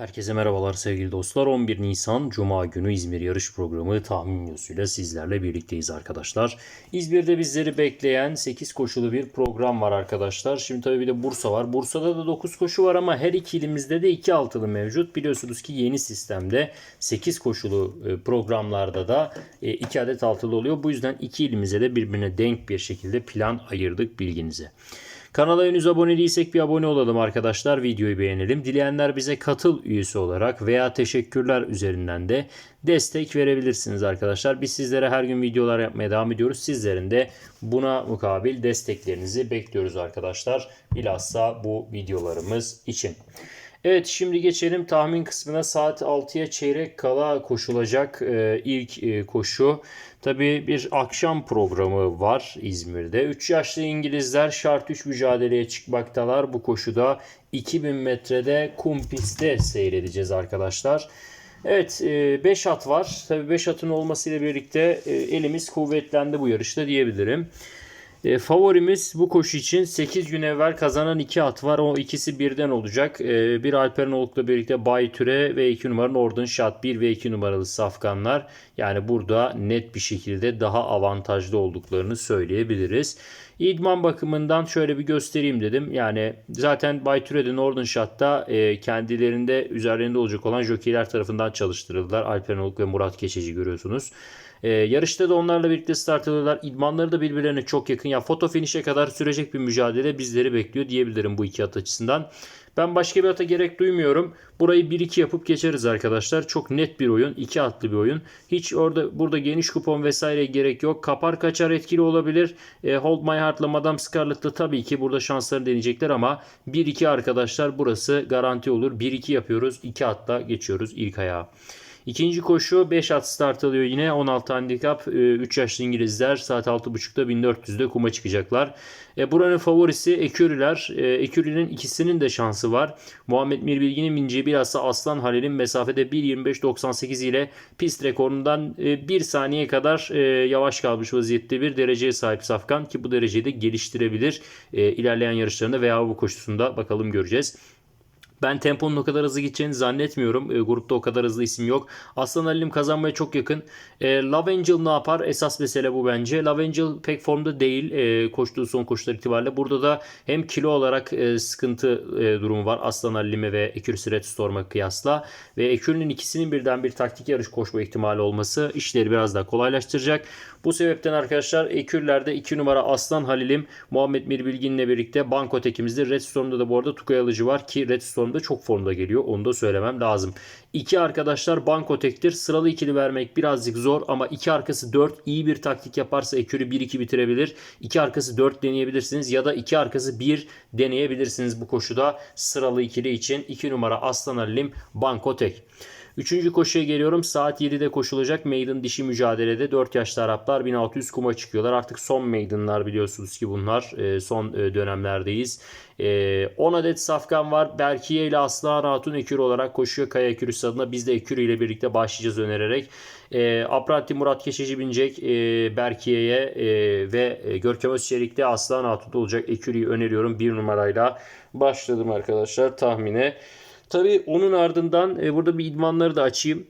Herkese merhabalar sevgili dostlar. 11 Nisan Cuma günü İzmir yarış programı tahmin videosuyla sizlerle birlikteyiz arkadaşlar. İzmir'de bizleri bekleyen 8 koşulu bir program var arkadaşlar. Şimdi tabii bir de Bursa var. Bursa'da da 9 koşu var ama her iki ilimizde de 2 altılı mevcut. Biliyorsunuz ki yeni sistemde 8 koşulu e, programlarda da 2 adet altılı oluyor. Bu yüzden iki ilimize de birbirine denk bir şekilde plan ayırdık bilginize. Kanala henüz abone değilsek bir abone olalım arkadaşlar. Videoyu beğenelim. Dileyenler bize katıl üyesi olarak veya teşekkürler üzerinden de destek verebilirsiniz arkadaşlar. Biz sizlere her gün videolar yapmaya devam ediyoruz. Sizlerin de buna mukabil desteklerinizi bekliyoruz arkadaşlar. Bilhassa bu videolarımız için. Evet şimdi geçelim tahmin kısmına. Saat 6'ya çeyrek kala koşulacak e, ilk e, koşu. Tabii bir akşam programı var İzmir'de. 3 yaşlı İngilizler şart 3 mücadeleye çıkmaktalar. Bu koşuda 2000 metrede kum pistte seyredeceğiz arkadaşlar. Evet 5 at var. Tabii 5 atın olmasıyla birlikte e, elimiz kuvvetlendi bu yarışta diyebilirim. E, favorimiz bu koşu için 8 gün evvel kazanan 2 at var. O ikisi birden olacak. E, bir Alperen Oluk'la birlikte Bay Türe ve 2 numaranın Ordun Şat 1 ve 2 numaralı Safkanlar. Yani burada net bir şekilde daha avantajlı olduklarını söyleyebiliriz. İdman bakımından şöyle bir göstereyim dedim. Yani zaten Bay Türe'de Northern Shot'ta e, kendilerinde üzerlerinde olacak olan jokeyler tarafından çalıştırıldılar. Alperen Oluk ve Murat Keçeci görüyorsunuz. Ee, yarışta da onlarla birlikte start alıyorlar. İdmanları da birbirlerine çok yakın. Ya foto finish'e kadar sürecek bir mücadele bizleri bekliyor diyebilirim bu iki at açısından. Ben başka bir ata gerek duymuyorum. Burayı 1-2 yapıp geçeriz arkadaşlar. Çok net bir oyun. 2 atlı bir oyun. Hiç orada burada geniş kupon vesaire gerek yok. Kapar kaçar etkili olabilir. E, Hold My Heart'la Madame Scarlett'la tabii ki burada şanslarını deneyecekler ama 1-2 arkadaşlar burası garanti olur. 1-2 yapıyoruz. 2 atla geçiyoruz ilk ayağa. İkinci koşu 5 at start alıyor yine 16 handikap 3 e, yaşlı İngilizler saat 6.30'da 1400'de kuma çıkacaklar. E, buranın favorisi Ekürüler. E, Ekürü'nün ikisinin de şansı var. Muhammed Mirbilgin'in bineceği bilhassa Aslan Halil'in mesafede 1.25.98 ile pist rekorundan e, 1 saniye kadar e, yavaş kalmış vaziyette bir dereceye sahip Safkan ki bu dereceyi de geliştirebilir e, ilerleyen yarışlarında veya bu koşusunda bakalım göreceğiz. Ben temponun o kadar hızlı gideceğini zannetmiyorum. E, grupta o kadar hızlı isim yok. Aslan Ali'm kazanmaya çok yakın. E, Love Angel ne yapar? Esas mesele bu bence. Love Angel pek formda değil e, koştuğu son koşular itibariyle. Burada da hem kilo olarak e, sıkıntı e, durumu var. Aslan Ali'me ve Ekürüsü Red Storm'a kıyasla. Ve Ekürü'nün ikisinin birden bir taktik yarış koşma ihtimali olması işleri biraz daha kolaylaştıracak. Bu sebepten arkadaşlar Ekürler'de 2 numara Aslan Halil'im Muhammed Mirbilgin'le birlikte banko tekimizde. Red Storm'da da bu arada Tukay Alıcı var ki Red Storm'da çok formda geliyor. Onu da söylemem lazım. İki arkadaşlar banko tektir. Sıralı ikili vermek birazcık zor ama iki arkası 4 iyi bir taktik yaparsa Ekürü 1-2 bitirebilir. İki arkası 4 deneyebilirsiniz ya da iki arkası 1 deneyebilirsiniz bu koşuda sıralı ikili için. 2 numara Aslan Halil'im banko tek. Üçüncü koşuya geliyorum. Saat 7'de koşulacak maiden dişi mücadelede 4 yaşlı Araplar 1600 kuma çıkıyorlar. Artık son maidenlar biliyorsunuz ki bunlar. E, son e, dönemlerdeyiz. 10 e, adet safkan var. Berkiye ile Aslan Hatun ekürü olarak koşuyor Kaya Ekürüsü adına. Biz de ekürü ile birlikte başlayacağız önererek. E, Apranti Murat Keşeci binecek e, Berkiye'ye e, ve e, Görkem Özçelik'te Aslan Hatun olacak. Ekürü'yü öneriyorum. Bir numarayla başladım arkadaşlar tahmine. Tabii onun ardından e, burada bir idmanları da açayım.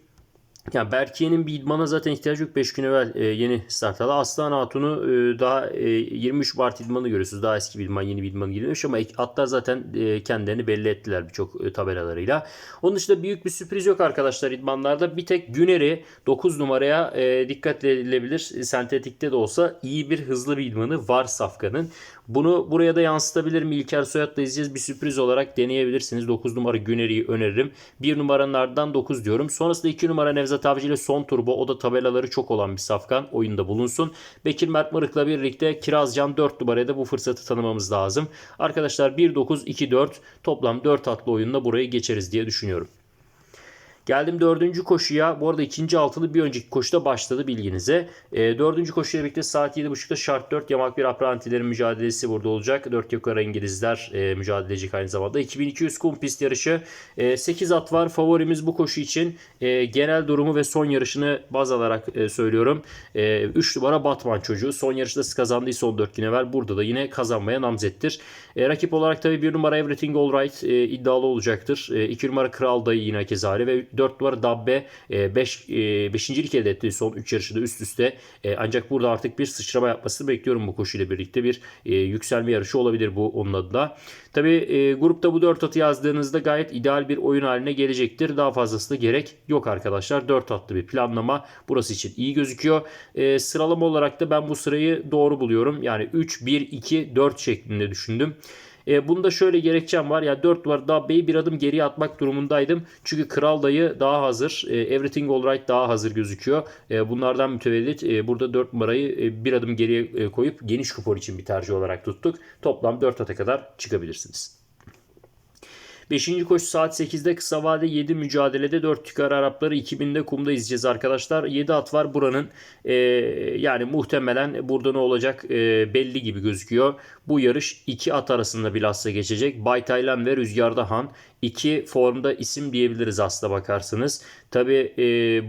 Yani Berkiye'nin bir idmana zaten ihtiyacı yok. 5 gün evvel e, yeni start aldı. Aslan Hatun'u e, daha e, 23 Mart idmanı görüyorsunuz. Daha eski bir idman, yeni bir idman girmiş ama atlar zaten e, kendilerini belli ettiler birçok e, tabelalarıyla. Onun dışında büyük bir sürpriz yok arkadaşlar idmanlarda. Bir tek Güner'i 9 numaraya e, dikkat edilebilir. Sentetikte de olsa iyi bir hızlı bir idmanı var Safkan'ın. Bunu buraya da yansıtabilir mi? İlker Soyat'la izleyeceğiz. Bir sürpriz olarak deneyebilirsiniz. 9 numara Güneri'yi öneririm. 1 numaranın ardından 9 diyorum. Sonrasında 2 numara Nevzat Avcı ile son turbo. O da tabelaları çok olan bir safkan. Oyunda bulunsun. Bekir Mert Mırık'la birlikte Kirazcan 4 numaraya da bu fırsatı tanımamız lazım. Arkadaşlar 1-9-2-4 toplam 4 atlı oyunla burayı geçeriz diye düşünüyorum. Geldim dördüncü koşuya. Bu arada ikinci altılı bir önceki koşuda başladı bilginize. E, dördüncü koşuyla birlikte saat 7.30'da şart 4 yamak bir aprantilerin mücadelesi burada olacak. 4 yukarı İngilizler e, mücadele edecek aynı zamanda. 2200 kum pist yarışı. E, 8 at var. Favorimiz bu koşu için. E, genel durumu ve son yarışını baz alarak e, söylüyorum. E, 3 numara Batman çocuğu. Son yarışta kazandığı son 4 gün evvel. Burada da yine kazanmaya namzettir. E, rakip olarak tabii 1 numara Everything Alright e, iddialı olacaktır. 2 e, numara Kral Dayı yine kezare ve 4 numara Dabbe 5 e, 5. lik elde etti son 3 yarışında üst üste. E, ancak burada artık bir sıçrama yapmasını bekliyorum bu koşuyla birlikte. Bir e, yükselme yarışı olabilir bu onun adına. Tabi e, grupta bu 4 atı yazdığınızda gayet ideal bir oyun haline gelecektir. Daha fazlası da gerek yok arkadaşlar. 4 atlı bir planlama burası için iyi gözüküyor. E, sıralama olarak da ben bu sırayı doğru buluyorum. Yani 3, 1, 2, 4 şeklinde düşündüm. E, bunda şöyle gerekçem var. Ya yani 4 var daha B'yi bir adım geriye atmak durumundaydım. Çünkü Kral Dayı daha hazır. E, Everything Alright daha hazır gözüküyor. E, bunlardan mütevellit e, burada 4 numarayı e, bir adım geriye e, koyup geniş kupon için bir tercih olarak tuttuk. Toplam 4 ata kadar çıkabilirsiniz. Beşinci koşu saat 8'de kısa vade 7 mücadelede 4 tükar Arapları 2000'de kumda izleyeceğiz arkadaşlar. 7 at var buranın. E, yani muhtemelen burada ne olacak e, belli gibi gözüküyor. Bu yarış 2 at arasında bilhassa geçecek. Bay Taylan ve Rüzgarda Han iki formda isim diyebiliriz aslına bakarsınız. Tabi e,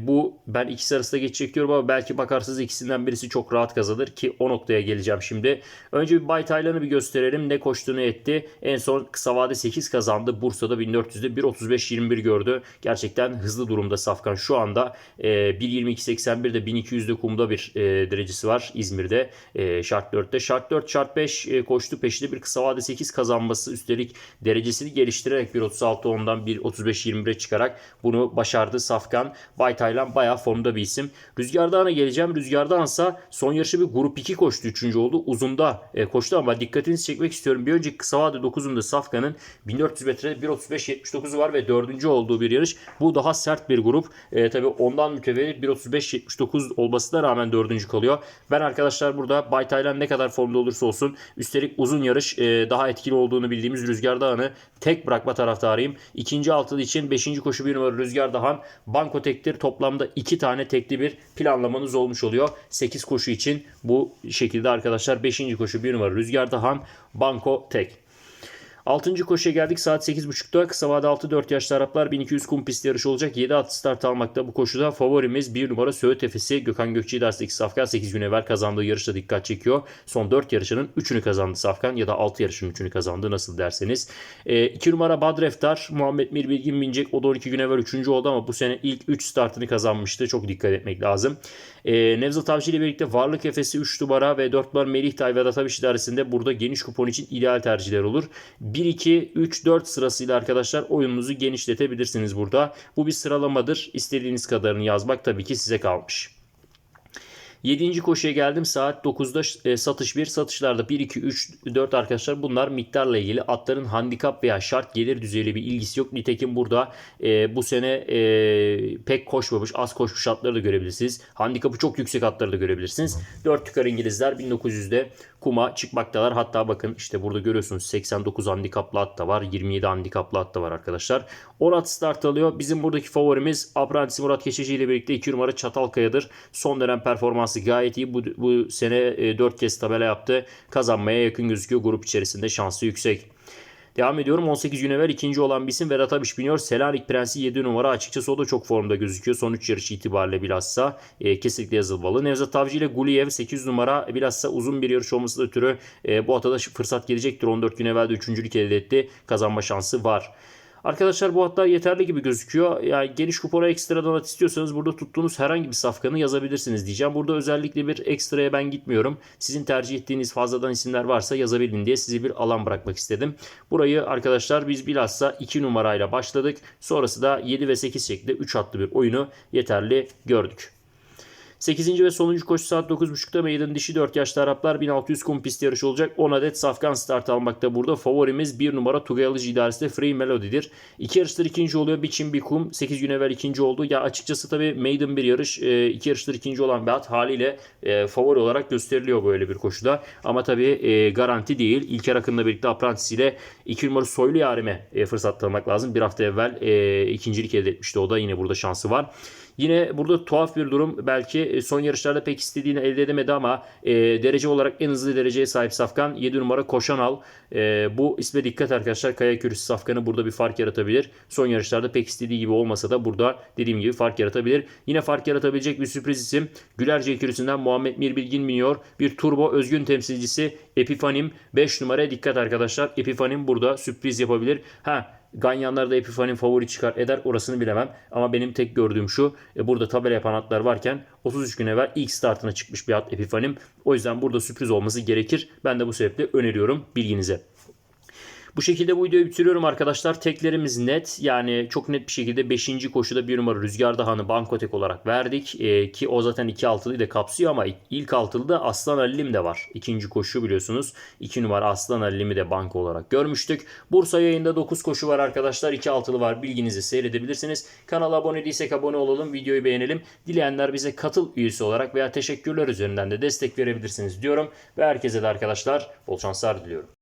bu ben ikisi arasında geçecek diyorum ama belki bakarsınız ikisinden birisi çok rahat kazanır ki o noktaya geleceğim şimdi. Önce bir Bay Taylan'ı bir gösterelim. Ne koştu ne etti. En son kısa vade 8 kazandı. Bursa'da 1400'de 1.35.21 gördü. Gerçekten hızlı durumda Safkan şu anda. E, 1.22.81'de 1200'de kumda bir e, derecesi var İzmir'de. E, şart 4'te. Şart 4, şart 5 e, koştu peşinde bir kısa vade 8 kazanması üstelik derecesini geliştirerek 1.35 36.10'dan 35-21'e çıkarak bunu başardı Safkan. Bay Taylan bayağı formda bir isim. Rüzgardan'a geleceğim. Rüzgardan'sa son yarışı bir grup 2 koştu. 3. oldu. Uzunda e, koştu ama dikkatinizi çekmek istiyorum. Bir önceki kısa vade 9'unda Safkan'ın 1400 metre 1.35.79'u var ve 4. olduğu bir yarış. Bu daha sert bir grup. E, tabii ondan mütevelli mütevellit 1.35.79 olmasına rağmen 4. kalıyor. Ben arkadaşlar burada Bay Taylan ne kadar formda olursa olsun üstelik uzun yarış e, daha etkili olduğunu bildiğimiz Rüzgardağ'ını tek bırakma taraftarı taraftarıyım. İkinci altılı için 5. koşu bir numara Rüzgar Dağan banko tektir. Toplamda 2 tane tekli bir planlamanız olmuş oluyor. 8 koşu için bu şekilde arkadaşlar 5. koşu bir numara Rüzgar Dağan banko tek. 6. koşuya geldik saat 8.30'da. Kısa vade 6-4 yaşlı Araplar 1200 kum pist yarışı olacak. 7 at start almakta bu koşuda. Favorimiz 1 numara Söğüt Efesi. Gökhan Gökçe'yi dersteki Safkan 8 gün evvel kazandığı yarışta dikkat çekiyor. Son 4 yarışının 3'ünü kazandı Safkan ya da 6 yarışının 3'ünü kazandı nasıl derseniz. 2 e, numara Badreftar. Muhammed Mir Bilgin binecek. O da 12 gün evvel 3. oldu ama bu sene ilk 3 startını kazanmıştı. Çok dikkat etmek lazım. E, Nevzat Avcı ile birlikte Varlık Efesi 3 numara ve 4 numara Melih Tay ve Dataviş idaresinde burada geniş kupon için ideal tercihler olur. 1, 2, 3, 4 sırasıyla arkadaşlar oyununuzu genişletebilirsiniz burada. Bu bir sıralamadır. İstediğiniz kadarını yazmak tabii ki size kalmış. 7. koşuya geldim. Saat 9'da e, satış 1. Satışlarda 1, 2, 3, 4 arkadaşlar bunlar miktarla ilgili. Atların handikap veya şart gelir düzeyiyle bir ilgisi yok. Nitekim burada e, bu sene e, pek koşmamış, az koşmuş atları da görebilirsiniz. Handikapı çok yüksek atları da görebilirsiniz. 4 tükar İngilizler 1900'de kuma çıkmaktalar. Hatta bakın işte burada görüyorsunuz 89 handikaplı at da var. 27 handikaplı at da var arkadaşlar. 10 at start alıyor. Bizim buradaki favorimiz Apprentice Murat Keşici ile birlikte 2 numara Çatalkaya'dır. Son dönem performansı gayet iyi. Bu, bu sene 4 e, kez tabela yaptı. Kazanmaya yakın gözüküyor. Grup içerisinde şansı yüksek. Devam ediyorum. 18 gün ikinci olan bir isim Vedat Abiş biniyor. Selanik Prensi 7 numara. Açıkçası o da çok formda gözüküyor. Son 3 yarış itibariyle bilhassa e, kesinlikle yazılmalı. Nevzat Avcı ile Guliyev 8 numara. Bilhassa uzun bir yarış olması ötürü e, bu atada fırsat gelecektir. 14 gün evvel de üçüncülük elde etti. Kazanma şansı var. Arkadaşlar bu hatta yeterli gibi gözüküyor. Yani geniş kupona ekstradan at istiyorsanız burada tuttuğunuz herhangi bir safkanı yazabilirsiniz diyeceğim. Burada özellikle bir ekstraya ben gitmiyorum. Sizin tercih ettiğiniz fazladan isimler varsa yazabilin diye sizi bir alan bırakmak istedim. Burayı arkadaşlar biz bilhassa 2 numarayla başladık. Sonrası da 7 ve 8 şeklinde 3 atlı bir oyunu yeterli gördük. 8. ve sonuncu koşu saat 9.30'da meydan dişi 4 yaşlı Araplar 1600 kum pist yarışı olacak. 10 adet safkan start almakta burada. Favorimiz 1 numara Tugay Alıcı idaresinde Free Melody'dir. İki yarıştır ikinci oluyor. Biçim bir kum 8 gün evvel ikinci oldu. Ya açıkçası tabii maiden bir yarış. E, iki yarıştır ikinci olan bir at haliyle e, favori olarak gösteriliyor böyle bir koşuda. Ama tabii e, garanti değil. İlker Akın'la birlikte Apprentice ile 2 numara Soylu Yarim'e fırsat tanımak lazım. Bir hafta evvel ikincilik elde etmişti o da. Yine burada şansı var. Yine burada tuhaf bir durum. Belki e, son yarışlarda pek istediğini elde edemedi ama e, derece olarak en hızlı dereceye sahip Safkan 7 numara Koşanal. E, bu isme dikkat arkadaşlar. Kaya Kürüsü Safkan'ı burada bir fark yaratabilir. Son yarışlarda pek istediği gibi olmasa da burada dediğim gibi fark yaratabilir. Yine fark yaratabilecek bir sürpriz isim. Gülerce Kürüsü'nden Muhammed Mir Bilgin biniyor. Bir turbo özgün temsilcisi Epifanim 5 numaraya dikkat arkadaşlar. Epifanim burada sürpriz yapabilir. Ha Ganyanlar da Epifanim favori çıkar eder orasını bilemem. Ama benim tek gördüğüm şu. e, burada tabela yapan atlar varken 33 gün evvel ilk startına çıkmış bir at Epifanim. O yüzden burada sürpriz olması gerekir. Ben de bu sebeple öneriyorum bilginize. Bu şekilde bu videoyu bitiriyorum arkadaşlar. Teklerimiz net. Yani çok net bir şekilde 5. koşuda bir numara Rüzgar Dahan'ı Bankotek olarak verdik. Ee, ki o zaten 2 altılıyı da kapsıyor ama ilk altılıda Aslan Ali'm de var. İkinci koşu biliyorsunuz. 2 numara Aslan Ali'mi de banko olarak görmüştük. Bursa yayında 9 koşu var arkadaşlar. 2 altılı var. Bilginizi seyredebilirsiniz. Kanala abone değilsek abone olalım. Videoyu beğenelim. Dileyenler bize katıl üyesi olarak veya teşekkürler üzerinden de destek verebilirsiniz diyorum. Ve herkese de arkadaşlar bol şanslar diliyorum.